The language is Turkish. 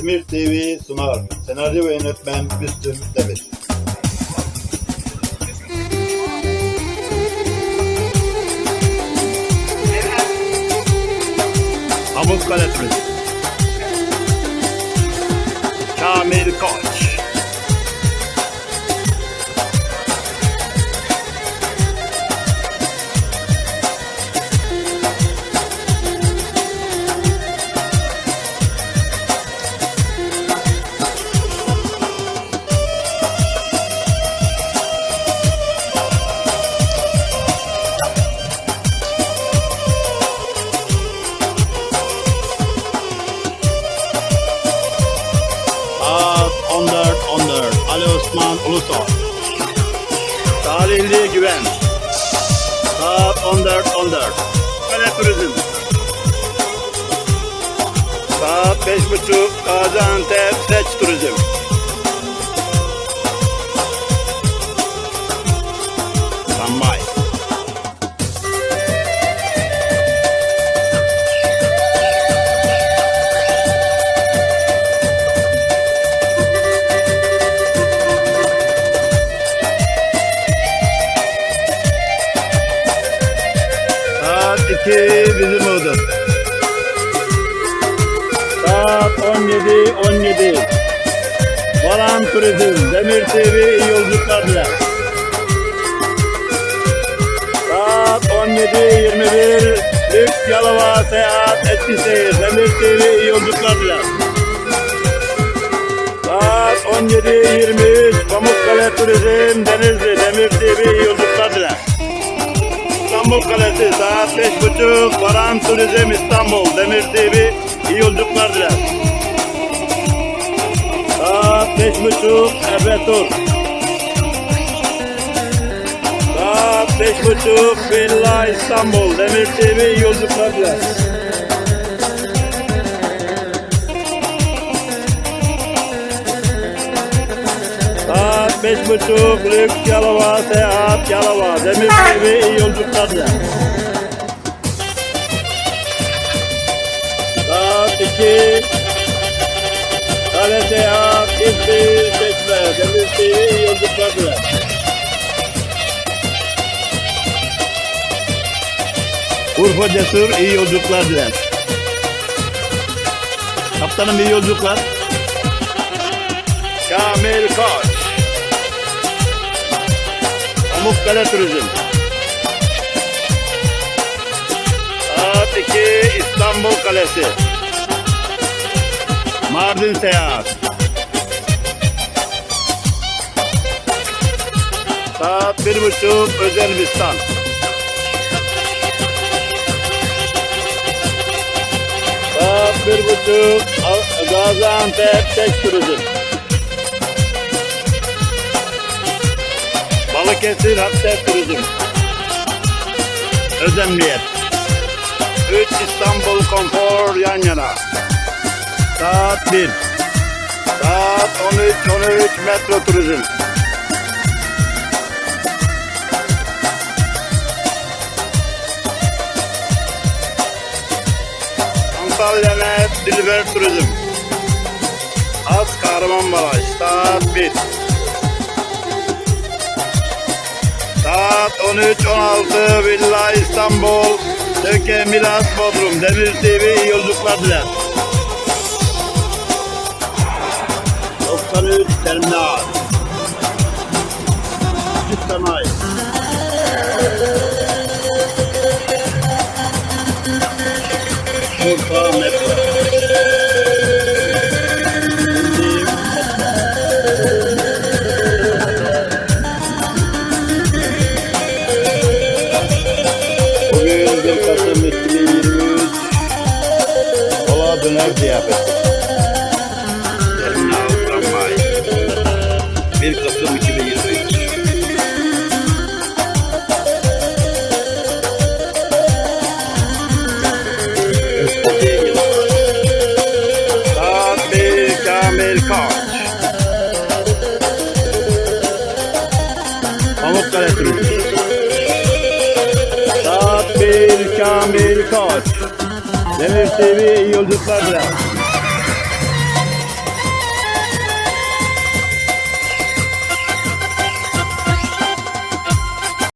Demir TV sunar. Senaryo ve yönetmen Müslüm Demir. Pamukkale Turizm. Kamil Koç. 14 14 Ali Osman Ulusoy. Talihli Güven. Saat 14 14 Kale Turizm. Saat 5.30 Gaziantep Seç Turizm. Tramvay. Odur. Saat 17 17. Varan Turizm, Demir TV iyi yolculuklar diler. Saat 17 21. Lüks Yalova Seyahat Eskişehir, Demir TV iyi yolculuklar diler. Saat 17 23. Pamukkale Turizm, Denizli, Demir TV iyi. İstanbul Kalesi saat beş buçuk. Varan Turizm İstanbul Demir TV iyi yolculuklar diler. Saat beş buçuk Efe Tur. Saat beş buçuk Villa İstanbul Demir TV iyi yolculuklar diler. Buçuk Lüks Yalova Seyahat Yalova Demir TV iyi yolculuklar diler. Saat iki Kale Seyahat İzmir Çeşme Demir TV iyi yolculuklar diler. Urfa Cesur iyi yolculuklar diler. Kaptanım iyi yolculuklar. Kamil Koç. Pamukkale Turizm. Saat 2 İstanbul Kalesi. Mardin Seyahat. Saat bir buçuk Özel Bistan. Saat bir buçuk A- Gaziantep Tek Turizm. Balıkesir Hapset Turizm. Özemliyet. 3 İstanbul Konfor yan yana. Saat 1. Saat 13 13 Metro Turizm. Antalya Net Dilber Turizm. Az Kahramanmaraş. Saat 1. Saat 13.16 Villa İstanbul Töke Milas Bodrum Demir TV yolculuklar diler. 93 Terminal. Süt Sanayi Urfa Metro Kola Döner Ziyafeti Terminal Tramvay 1 Kasım 2023 Saat 1 Kamil Koç. Pamukkale Turizm 1 Kamil Koç Demir TV iyi yolculuklar diler.